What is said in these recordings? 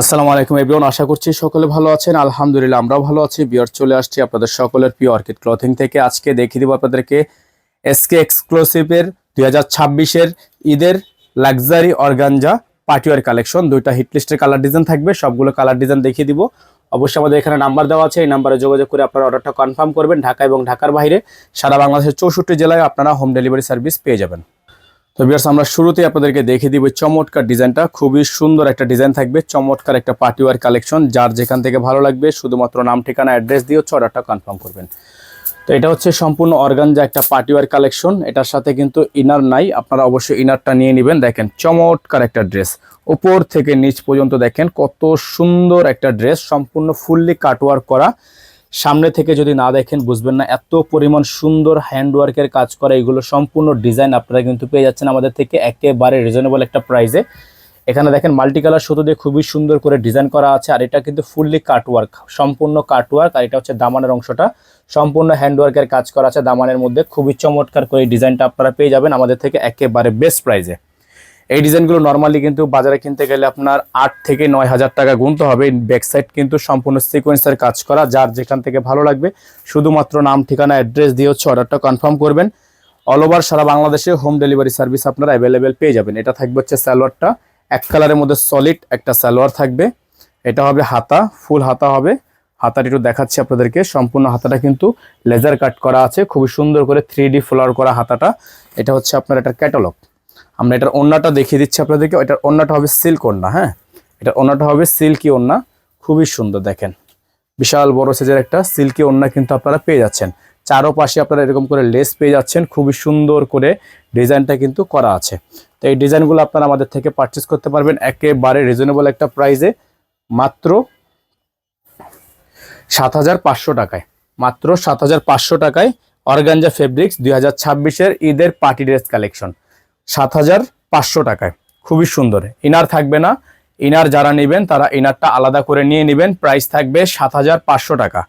আসসালামু আলাইকুম এভরিওয়ান, আশা করছি সকলে ভালো আছেন। আলহামদুলিল্লাহ, আমরাও ভালো আছি। বিয়ার চলে আসছি আপনাদের সকলের প্রিয় অর্কিড ক্লথিং থেকে। আজকে দেখিয়ে দিব আপনাদেরকে এসকে এক্সক্লুসিভের দুই হাজার ছাব্বিশের ঈদের luxury organza party wear collection দুইটা হিট লিস্টের কালার ডিজাইন থাকবে, সবগুলো কালার ডিজাইন দেখিয়ে দিব। অবশ্যই আমাদের এখানে নাম্বার দেওয়া আছে, এই নাম্বারে যোগাযোগ করে আপনারা অর্ডারটা কনফার্ম করবেন। ঢাকা এবং ঢাকার বাইরে সারা বাংলাদেশের চৌষট্টি জেলায় আপনারা হোম ডেলিভারি সার্ভিস পেয়ে যাবেন। তো বিয়ার্স আমরা শুরুতেই আপনাদেরকে দেখে দিব চমৎকার ডিজাইনটা। খুবই সুন্দর একটা ডিজাইন থাকবে, চমৎকার একটা পার্টিওয়ার কালেকশন যার যেখান থেকে ভালো লাগবে, শুধুমাত্র নাম, ঠিকানা অ্যাড্রেস দিয়ে হচ্ছে অর্ডারটা কনফার্ম করবেন। তো এটা হচ্ছে সম্পূর্ণ অর্গানজা একটা পার্টিওয়ার কালেকশন এটার সাথে কিন্তু ইনার নাই, আপনারা অবশ্যই ইনারটা নিয়ে নেবেন। দেখেন, চমৎকার একটা ড্রেস উপর থেকে নিচ পর্যন্ত দেখেন, কত সুন্দর একটা ড্রেস সম্পূর্ণ ফুললি কাটওয়ার্ক করা। সামনে থেকে যদি না দেখেন, বুঝবেন না এত পরিমাণ সুন্দর হ্যান্ডওয়ার্কের কাজ করা এগুলো সম্পূর্ণ ডিজাইন আপনারা কিন্তু পেয়ে যাচ্ছেন আমাদের থেকে একেবারে রিজনেবল একটা প্রাইসে এখানে দেখেন মাল্টি কালার সুতো দিয়ে খুবই সুন্দর করে ডিজাইন করা আছে, আর এটা কিন্তু ফুললি কাটওয়ার্ক সম্পূর্ণ কাটওয়ার্ক আর এটা হচ্ছে দামানের অংশটা। সম্পূর্ণ হ্যান্ডওয়ার্কের কাজ করা আছে দামানের মধ্যে, খুবই চমৎকার করে ডিজাইনটা আপনারা পেয়ে যাবেন আমাদের থেকে একেবারে বেস্ট প্রাইসে এই ডিজাইনগুলো নর্মালি কিন্তু বাজারে কিনতে গেলে আপনার আট থেকে নয় হাজার টাকা গুনতে হবে। ব্যাক সাইড কিন্তু সম্পূর্ণ সিকোয়েন্সের কাজ করা, যার যেখান থেকে ভালো লাগবে। শুধুমাত্র নাম, ঠিকানা অ্যাড্রেস দিয়ে হচ্ছে অর্ডারটা কনফার্ম করবেন। অল ওভার সারা বাংলাদেশে হোম ডেলিভারি সার্ভিস আপনারা অ্যাভেলেবেল পেয়ে যাবেন। এটা থাকবে হচ্ছে স্যালোয়ারটা এক কালারের মধ্যে সলিড একটা স্যালোয়ার থাকবে। এটা হবে হাতা ফুল হাতা হবে। হাতাটা একটু দেখাচ্ছি আপনাদেরকে। সম্পূর্ণ হাতাটা কিন্তু লেজার কাট করা আছে। খুবই সুন্দর করে থ্রি ডি ফ্লাওয়ার করা হাতাটা। এটা হচ্ছে আপনার একটা ক্যাটালগ আমরা এটার ওন্নাটা দেখিয়ে দিচ্ছি আপনাদেরকে। এটার ওন্নাটা হবে সিল্ক ওন্না হ্যাঁ? এটার ওন্নাটা হবে সিল্কি ওন্না খুবই সুন্দর, দেখেন। বিশাল বড় সাইজের একটা সিল্কি ওন্না কিন্তু আপনারা পেয়ে যাচ্ছেন। চারো পাশে আপনারা এরকম করে লেস পেয়ে যাচ্ছেন। খুবই সুন্দর করে ডিজাইনটা কিন্তু করা আছে। তো এই ডিজাইনগুলো আপনারা আমাদের থেকে পারচেস করতে পারবেন। একেবারে রিজনেবল একটা প্রাইসে মাত্র সাত হাজার পাঁচশো টাকায়। মাত্র সাত হাজার পাঁচশো টাকায় অর্গানজা ফেব্রিক্স দুই হাজার ছাব্বিশের ঈদের পার্টি ড্রেস কালেকশন সাত হাজার পাঁচশো টাকায়। খুবই সুন্দর। ইনার থাকবে না। ইনার যারা নেবেন, তারা ইনারটা আলাদা করে নিয়ে নেবেন। প্রাইস থাকবে সাত হাজার পাঁচশো টাকা।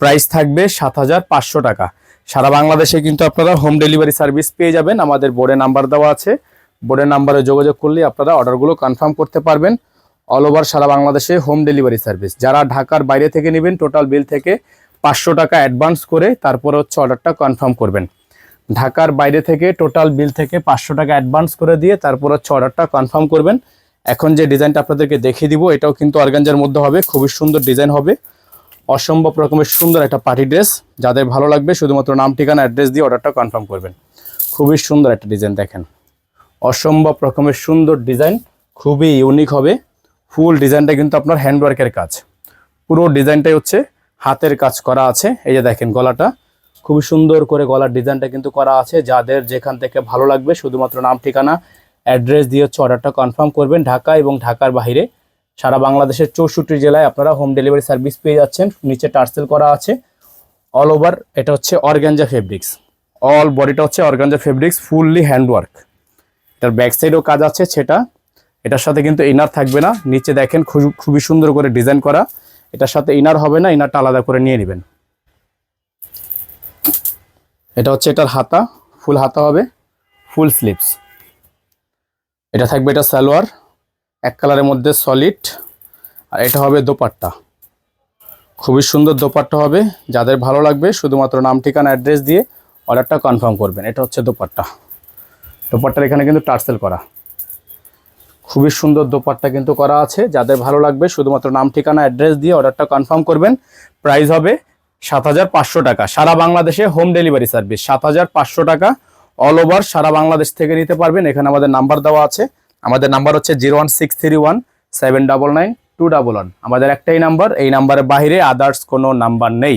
প্রাইস থাকবে সাত হাজার পাঁচশো টাকা। সারা বাংলাদেশে কিন্তু আপনারা হোম ডেলিভারি সার্ভিস পেয়ে যাবেন। আমাদের বোর্ডে নাম্বার দেওয়া আছে। বোর্ডের নাম্বারে যোগাযোগ করলে আপনারা অর্ডারগুলো কনফার্ম করতে পারবেন। অল ওভার সারা বাংলাদেশে হোম ডেলিভারি সার্ভিস যারা ঢাকার বাইরে থেকে নেবেন টোটাল বিল থেকে পাঁচশো টাকা অ্যাডভান্স করে তারপরে হচ্ছে অর্ডারটা কনফার্ম করবেন। ঢাকার বাইরে থেকে টোটাল বিল থেকে পাঁচশো টাকা অ্যাডভান্স করে দিয়ে তারপর হচ্ছে অর্ডারটা কনফার্ম করবেন। এখন যে ডিজাইনটা আপনাদেরকে দেখিয়ে দিব, এটাও কিন্তু অর্গানজার মধ্যে হবে, খুবই সুন্দর ডিজাইন হবে। অসম্ভব রকমের সুন্দর একটা পার্টি ড্রেস যাদের ভালো লাগবে শুধুমাত্র নাম, ঠিকানা অ্যাড্রেস দিয়ে অর্ডারটা কনফার্ম করবেন। খুবই সুন্দর একটা ডিজাইন দেখেন। অসম্ভব রকমের সুন্দর ডিজাইন খুবই ইউনিক হবে। ফুল ডিজাইনটা কিন্তু আপনার হ্যান্ডওয়ার্কের কাজ। পুরো ডিজাইনটাই হচ্ছে হাতের কাজ করা আছে। এই যে দেখেন গলাটা। খুবই সুন্দর করে গলার ডিজাইনটা কিন্তু করা আছে। যাদের যেখান থেকে ভালো লাগবে শুধুমাত্র নাম, ঠিকানা, অ্যাড্রেস দিয়ে হচ্ছে অর্ডারটা কনফার্ম করবেন ঢাকা এবং ঢাকার বাইরে। সারা বাংলাদেশের চৌষট্টি জেলায় আপনারা হোম ডেলিভারি সার্ভিস পেয়ে যাচ্ছেন। নিচে টার্সেল করা আছে। অল ওভার এটা হচ্ছে অর্গানজা ফেব্রিক্স। অল বডিটা হচ্ছে অর্গানজা ফেব্রিক্স ফুললি হ্যান্ডওয়ার্ক এটার ব্যাক সাইডেও কাজ আছে সেটা। এটার সাথে কিন্তু ইনার থাকবে না। নিচে দেখেন খুব- খুবই সুন্দর করে ডিজাইন করা। এটার সাথে ইনার হবে না ইনারটা আলাদা করে নিয়ে নেবেন। এটা হচ্ছে এটার হাতা, ফুল হাতা হবে, ফুল স্লিভস। এটা থাকবে এটা সালোয়ার, এক কালারের মধ্যে সলিড, আর এটা হবে দোপাট্টা। খুবই সুন্দর দোপাট্টা হবে, যাদের ভালো লাগবে শুধুমাত্র নাম, ঠিকানা, অ্যাড্রেস দিয়ে অর্ডারটা কনফার্ম করবেন। এটা হচ্ছে দোপাট্টা। দোপাট্টার এখানে কিন্তু টার্সেল করা। খুবই সুন্দর দোপাট্টা কিন্তু করা আছে, যাদের ভালো লাগবে শুধুমাত্র নাম, ঠিকানা, অ্যাড্রেস দিয়ে অর্ডারটা কনফার্ম করবেন। প্রাইস হবে সাত হাজার পাঁচশো টাকা। সারা বাংলাদেশে হোম ডেলিভারি সার্ভিস সাত হাজার পাঁচশো টাকা অল ওভার সারা বাংলাদেশ থেকে নিতে পারবেন। এখানে আমাদের নাম্বার দেওয়া আছে। আমাদের নাম্বার হচ্ছে zero one six three one, seven double nine, two double one. আমাদের একটাই নাম্বার এই নাম্বারের বাইরে আদার্স কোনো নাম্বার নেই।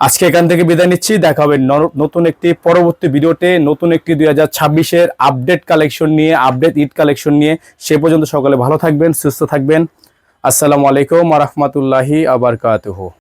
আজকে এখান থেকে বিদায় নিচ্ছি। দেখা হবে নতুন একটি পরবর্তী ভিডিওতে। নতুন একটি দুই হাজার ছাব্বিশের আপডেট কালেকশন নিয়ে আপডেট ইট কালেকশন নিয়ে। সে পর্যন্ত সকলে ভালো থাকবেন, সুস্থ থাকবেন। আসসালামু আলাইকুম রহমতুল্লাহি আবরকাতহ